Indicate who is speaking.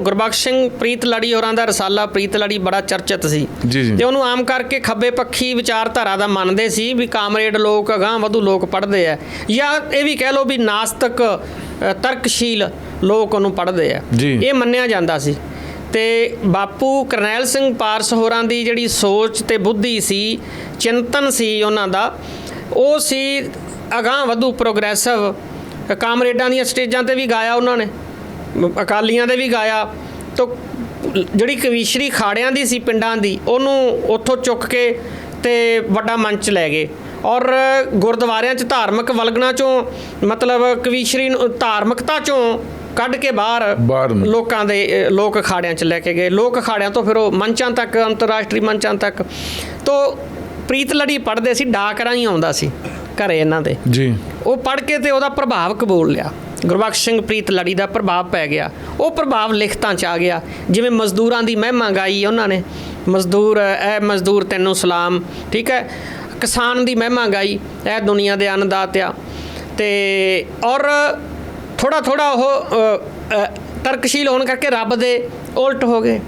Speaker 1: ਗੁਰਬਖਸ਼ ਸਿੰਘ ਪ੍ਰੀਤ ਲੜੀ ਹੋਰਾਂ ਦਾ ਰਸਾਲਾ ਪ੍ਰੀਤ ਲੜੀ ਬੜਾ ਚਰਚਿਤ ਸੀ।
Speaker 2: ਜੀ, ਜੀ।
Speaker 1: ਤੇ ਉਹਨੂੰ ਆਮ ਕਰਕੇ ਖੱਬੇ ਪੱਖੀ ਵਿਚਾਰਧਾਰਾ ਦਾ ਮੰਨਦੇ ਸੀ ਵੀ ਕਾਮਰੇਡ ਲੋਕ ਅਗਾਂਹ ਵਧੂ ਲੋਕ ਪੜ੍ਹਦੇ ਆ। ਜਾਂ ਇਹ ਵੀ ਕਹਿ ਲਓ ਵੀ ਨਾਸਤਕ ਤਰਕਸ਼ੀਲ ਲੋਕ ਉਹਨੂੰ ਪੜ੍ਹਦੇ ਆ। ਇਹ ਮੰਨਿਆ ਜਾਂਦਾ ਸੀ। ਤੇ ਬਾਪੂ ਕਰਨੈਲ ਸਿੰਘ ਪਾਰਸ ਹੋਰਾਂ ਦੀ ਜਿਹੜੀ ਸੋਚ ਤੇ ਬੁੱਧੀ ਸੀ ਚਿੰਤਨ ਸੀ ਉਹਨਾਂ ਦਾ ਉਹ ਸੀ ਅਗਾਂਹ ਵਧੂ ਪ੍ਰੋਗਰੈਸਿਵ। ਕਾਮਰੇਡਾਂ ਦੀਆਂ ਸਟੇਜਾਂ ਤੇ ਵੀ ਗਾਇਆ ਉਹਨਾਂ ਨੇ। ਅਕਾਲੀਆਂ ਦੇ ਵੀ ਗਾਇਆ ਤੋ ਜਿਹੜੀ ਕਵੀਸ਼ਰੀ ਖਾੜਿਆਂ ਦੀ ਸੀ ਪਿੰਡਾਂ ਦੀ ਉਹਨੂੰ ਉੱਥੋਂ ਚੁੱਕ ਕੇ ਤੇ ਵੱਡਾ ਮੰਚ ਲੈ ਗਏ। ਔਰ ਗੁਰਦੁਆਰਿਆਂ 'ਚ ਧਾਰਮਿਕ ਵਲਗਣਾ ਚੋਂ ਮਤਲਬ ਕਵੀਸ਼ਰੀ ਨੂੰ ਧਾਰਮਿਕਤਾ ਚੋਂ ਕੱਢ ਕੇ ਬਾਹਰ। ਲੋਕਾਂ ਦੇ ਲੋਕ ਅਖਾੜਿਆਂ 'ਚ ਲੈ ਕੇ ਗਏ। ਲੋਕ ਅਖਾੜਿਆਂ ਤੋਂ ਫਿਰ ਉਹ ਮੰਚਾਂ ਤੱਕ ਅੰਤਰਰਾਸ਼ਟਰੀ ਮੰਚਾਂ ਤੱਕ। ਤੋਂ ਪ੍ਰੀਤ ਲੜੀ ਪੜ੍ਹਦੇ ਸੀ ਡਾਕ ਰਾਹੀਂ ਆਉਂਦਾ ਸੀ ਘਰੇ ਇਹਨਾਂ ਦੇ।
Speaker 2: ਜੀ।
Speaker 1: ਉਹ ਪੜ੍ਹ ਕੇ ਤੇ ਉਹਦਾ ਪ੍ਰਭਾਵ ਕਬੂਲ ਲਿਆ। ਗੁਰਬਖਸ਼ ਸਿੰਘ ਪ੍ਰੀਤ ਲੜੀ ਦਾ ਪ੍ਰਭਾਵ ਪੈ ਗਿਆ। ਉਹ ਪ੍ਰਭਾਵ ਲਿਖਤਾਂ 'ਚ ਆ ਗਿਆ। ਜਿਵੇਂ ਮਜ਼ਦੂਰਾਂ ਦੀ ਮਹਿਮਾ ਗਾਈ ਉਹਨਾਂ ਨੇ। ਮਜ਼ਦੂਰ, ਐ ਮਜ਼ਦੂਰ ਤੈਨੂੰ ਸਲਾਮ, ਠੀਕ ਹੈ ਕਿਸਾਨ ਦੀ ਮਹਿਮਾ ਗਾਈ ਐ ਦੁਨੀਆ ਦੇ ਅੰਨਦਾਤ ਆ। ਤੇ, ਔਰ ਥੋੜਾ ਥੋੜਾ ਉਹ ਤਰਕਸ਼ੀਲ ਹੋਣ ਕਰਕੇ ਰੱਬ ਦੇ ਉਲਟ ਹੋ ਗਏ।